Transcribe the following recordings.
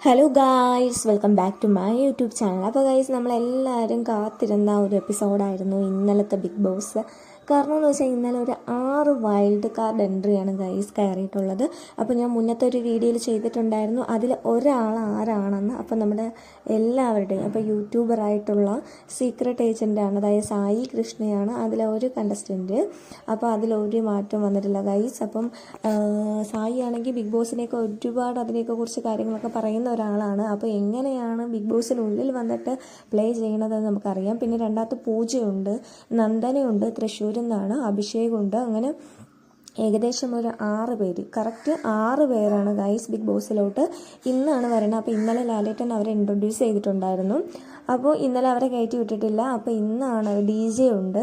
Hello guys welcome back to my YouTube channel അപ്പോൾ guys നമ്മളെല്ലാവരും കാത്തിരുന്ന ഒരു എപ്പിസോഡായിരുന്നു ഇന്നലത്തെ ബിഗ് ബോസ് കാരണം എന്ന് വെച്ചാൽ ഇന്നലെ ഒരു ആറ് വൈൽഡ് കാർഡ് എൻട്രിയാണ് ഗൈസ് കയറിയിട്ടുള്ളത്. അപ്പോൾ ഞാൻ മുന്നത്തെ ഒരു വീഡിയോയിൽ ചെയ്തിട്ടുണ്ടായിരുന്നു. അതിൽ ഒരാൾ ആരാണെന്ന്. അപ്പോൾ നമ്മുടെ എല്ലാവരുടെയും അപ്പോൾ യൂട്യൂബറായിട്ടുള്ള സീക്രട്ട് ഏജന്റാണ് അതായത് സായി കൃഷ്ണയാണ് അതിലെ ഒരു കണ്ടസ്റ്റന്റ് അപ്പോൾ അതിലൊരു മാറ്റം വന്നിട്ടില്ല ഗൈസ് അപ്പം സായി ആണെങ്കിൽ ബിഗ് ബോസിനെയൊക്കെ ഒരുപാട് അതിനെയൊക്കെ കുറിച്ച് കാര്യങ്ങളൊക്കെ പറയുന്ന ഒരാളാണ്. അപ്പോൾ എങ്ങനെയാണ് ബിഗ് ബോസിനുള്ളിൽ വന്നിട്ട് പ്ലേ ചെയ്യണതെന്ന് നമുക്കറിയാം. പിന്നെ രണ്ടാമത്തെ പൂജയുണ്ട് നന്ദനയുണ്ട് തൃശ്ശൂരിൽ അഭിഷേക് ഉണ്ട്. അങ്ങനെ ഏകദേശം ഒരു ആറ് പേര്. കറക്റ്റ് ആറ് പേരാണ് ഗൈസ് ബിഗ് ബോസിലോട്ട് ഇന്നാണ് വരുന്നത് അപ്പോൾ ഇന്നലെ ലാലേട്ടൻ അവരെ ഇൻട്രൊഡ്യൂസ് ചെയ്തിട്ടുണ്ടായിരുന്നു. അപ്പോൾ ഇന്നലെ അവരെ കയറ്റി വിട്ടിട്ടില്ല. അപ്പോൾ ഇന്നാണ് ഡി ജെ ഉണ്ട്.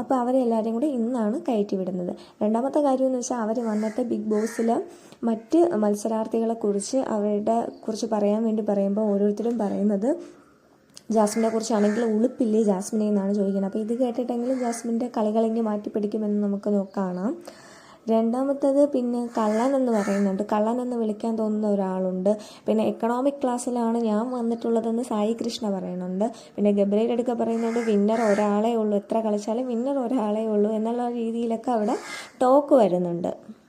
അപ്പോൾ അവരെ എല്ലാവരെയും കൂടി ഇന്നാണ് കയറ്റി വിടുന്നത്. രണ്ടാമത്തെ കാര്യം എന്ന് വെച്ചാൽ അവർ വന്നിട്ട് ബിഗ് ബോസിൽ മറ്റ് മത്സരാർത്ഥികളെക്കുറിച്ച് അവരുടെ കുറിച്ച് പറയാൻ വേണ്ടി പറയുമ്പോൾ ഓരോരുത്തരും പറയുന്നത് ജാസ്മിനെ കുറിച്ചാണെങ്കിൽ ഉളുപ്പില്ലേ ജാസ്മിനെ എന്നാണ് ചോദിക്കുന്നത്. അപ്പോൾ ഇത് കേട്ടിട്ടെങ്കിലും ജാസ്മിന്റെ കളികളെങ്കിൽ മാറ്റി പിടിക്കുമെന്ന് നമുക്ക് നോ- കാണാം. രണ്ടാമത്തത് പിന്നെ കള്ളൻ എന്ന് പറയുന്നുണ്ട്. കള്ളൻ എന്ന് വിളിക്കാൻ തോന്നുന്ന ഒരാളുണ്ട്. പിന്നെ എക്കണോമിക് ക്ലാസ്സിലാണ് ഞാൻ വന്നിട്ടുള്ളതെന്ന് സായി കൃഷ്ണ പറയുന്നുണ്ട്. പിന്നെ ഗബ്രേൽ എടുക്ക പറയുന്നുണ്ട് വിന്നർ ഒരാളേ ഉള്ളൂ. എത്ര കളിച്ചാലും വിന്നർ ഒരാളേ ഉള്ളൂ എന്നുള്ള രീതിയിലൊക്കെ അവിടെ ടോക്ക് വരുന്നുണ്ട്.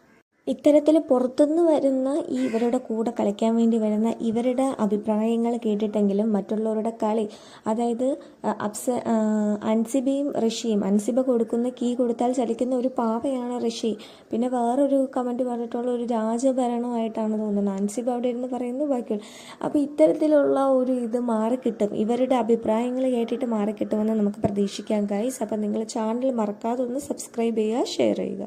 ഇത്തരത്തിൽ പുറത്തുനിന്ന് വരുന്ന ഈ ഇവരുടെ കൂടെ കളിക്കാൻ വേണ്ടി വരുന്ന ഇവരുടെ അഭിപ്രായങ്ങൾ കേട്ടിട്ടെങ്കിലും മറ്റുള്ളവരുടെ കളി അതായത് അപ്സ അൻസിബയും ഋഷിയും അൻസിബ കൊടുക്കുന്ന കീ കൊടുത്താൽ ചലിക്കുന്ന ഒരു പാവയാണ് ഋഷി. പിന്നെ വേറൊരു കമന്റ് പറഞ്ഞിട്ടുള്ള ഒരു രാജഭരണമായിട്ടാണ് തോന്നുന്നത്. അൻസിബ അവിടെ ഇരുന്ന് പറയുന്നു ബാക്കി അപ്പോൾ ഇത്തരത്തിലുള്ള ഒരു ഇത് മാറിക്കിട്ടും. ഇവരുടെ അഭിപ്രായങ്ങൾ കേട്ടിട്ട് മാറിക്കിട്ടുമെന്ന് നമുക്ക് പ്രതീക്ഷിക്കാം ഗൈസ് അപ്പം നിങ്ങൾ ചാനൽ മറക്കാതെ ഒന്ന് സബ്സ്ക്രൈബ് ചെയ്യുക ഷെയർ ചെയ്യുക.